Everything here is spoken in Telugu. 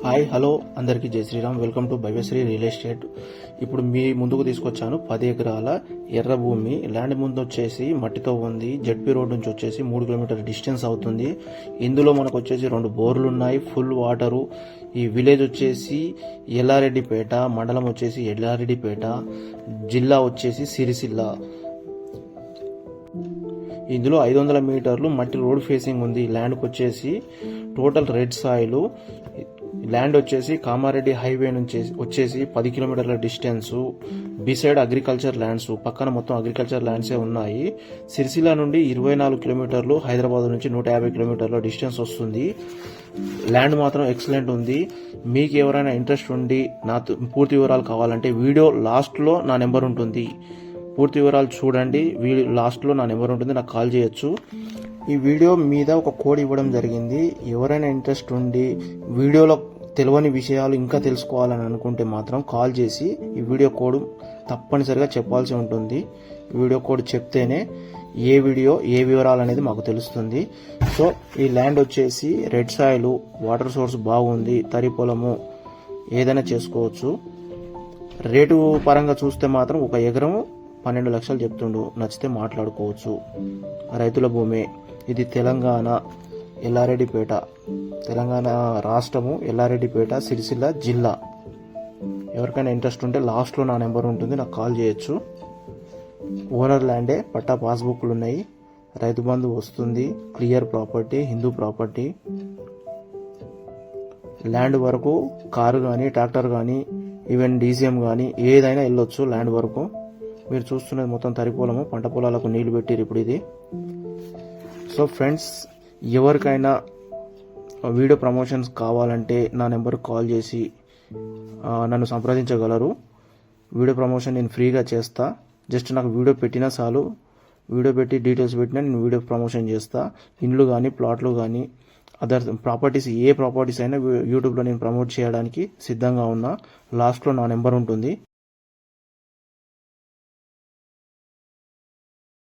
హాయ్ హలో అందరికీ Jai Shriram. Welcome to Bhavyashri real estate. ఇప్పుడు మీ ముందుకు తీసుకొచ్చాను పది ఎకరాల ఎర్ర భూమి. ల్యాండ్ ముందు వచ్చేసి మట్టితో ఉంది. జడ్పీ రోడ్ నుంచి వచ్చేసి మూడు కిలోమీటర్ డిస్టెన్స్ అవుతుంది. ఇందులో మనకు వచ్చేసి రెండు బోర్లు ఉన్నాయి. Full water. ఈ విలేజ్ వచ్చేసి ఎల్లారెడ్డిపేట మండలం వచ్చేసి ఎల్లారెడ్డిపేట జిల్లా వచ్చేసి సిరిసిల్ల. ఇందులో ఐదు వందల మీటర్లు మట్టి రోడ్ ఫేసింగ్ ఉంది. ల్యాండ్కి వచ్చేసి టోటల్ రెడ్ సాయిల్ ల్యాండ్ వచ్చేసి కామారెడ్డి హైవే నుంచి వచ్చేసి పది కిలోమీటర్ల డిస్టెన్స్ బిసైడ్ అగ్రికల్చర్ ల్యాండ్స్ పక్కన మొత్తం అగ్రికల్చర్ ల్యాండ్సే ఉన్నాయి. సిరిసిల్ల నుండి ఇరవై నాలుగు కిలోమీటర్లు హైదరాబాద్ నుంచి నూట యాభై కిలోమీటర్ల డిస్టెన్స్ వస్తుంది. ల్యాండ్ మాత్రం ఎక్సలెంట్ ఉంది. మీకు ఎవరైనా ఇంట్రెస్ట్ ఉండి నా పూర్తి వివరాలు కావాలంటే వీడియో లాస్ట్లో నా నెంబర్ ఉంటుంది. పూర్తి వివరాలు చూడండి. వీడియో లాస్ట్లో నా నెంబర్ ఉంటుంది. నాకు కాల్ చేయొచ్చు. ఈ వీడియో మీద ఒక కోడ్ ఇవ్వడం జరిగింది. ఎవరైనా ఇంట్రెస్ట్ ఉండి వీడియోలో తెలియని విషయాలు ఇంకా తెలుసుకోవాలని అనుకుంటే మాత్రం కాల్ చేసి ఈ వీడియో కోడ్ తప్పనిసరిగా చెప్పాల్సి ఉంటుంది. వీడియో కోడ్ చెప్తేనే ఏ వీడియో ఏ వివరాలు అనేది మాకు తెలుస్తుంది. సో ఈ ల్యాండ్ వచ్చేసి రెడ్ సాయిల్ వాటర్ సోర్స్ బాగుంది తరి పొలము ఏదైనా చేసుకోవచ్చు. రేటు పరంగా చూస్తే మాత్రం ఒక ఎకరం పన్నెండు లక్షలు చెప్తుండు నచ్చితే మాట్లాడుకోవచ్చు. రైతుల భూమి ఇది తెలంగాణ ఎల్లారెడ్డిపేట. తెలంగాణ రాష్ట్రము ఎల్లారెడ్డిపేట సిరిసిల్ల జిల్లా. ఎవరికైనా ఇంట్రెస్ట్ ఉంటే లాస్ట్లో నా నెంబర్ ఉంటుంది నాకు కాల్ చేయొచ్చు. ఓనర్ ల్యాండే పట్టా పాస్బుక్లు ఉన్నాయి రైతు బంధు వస్తుంది క్లియర్ ప్రాపర్టీ హిందూ ప్రాపర్టీ. ల్యాండ్ వరకు కారు కానీ ట్రాక్టర్ కానీ ఈవెన్ డీసీఎం కానీ ఏదైనా వెళ్ళొచ్చు ల్యాండ్ వరకు. మీరు చూస్తున్నది మొత్తం తరి పొలము పంట పొలాలకు నీళ్ళు పెట్టారు ఇప్పుడు ఇది. సో ఫ్రెండ్స్ ఎవరికైనా వీడియో ప్రమోషన్స్ కావాలంటే నా నెంబర్ కాల్ చేసి నన్ను సంప్రదించగలరు. వీడియో ప్రమోషన్ నేను ఫ్రీగా చేస్తా. జస్ట్ నాకు వీడియో పెట్టినా చాలు. వీడియో పెట్టి డీటెయిల్స్ పెట్టినా నేను వీడియో ప్రమోషన్ చేస్తా. ఇండ్లు కానీ ప్లాట్లు కానీ అదర్ ప్రాపర్టీస్ ఏ ప్రాపర్టీస్ అయినా యూట్యూబ్లో నేను ప్రమోట్ చేయడానికి సిద్ధంగా ఉన్నా. లాస్ట్లో నా నెంబర్ ఉంటుంది.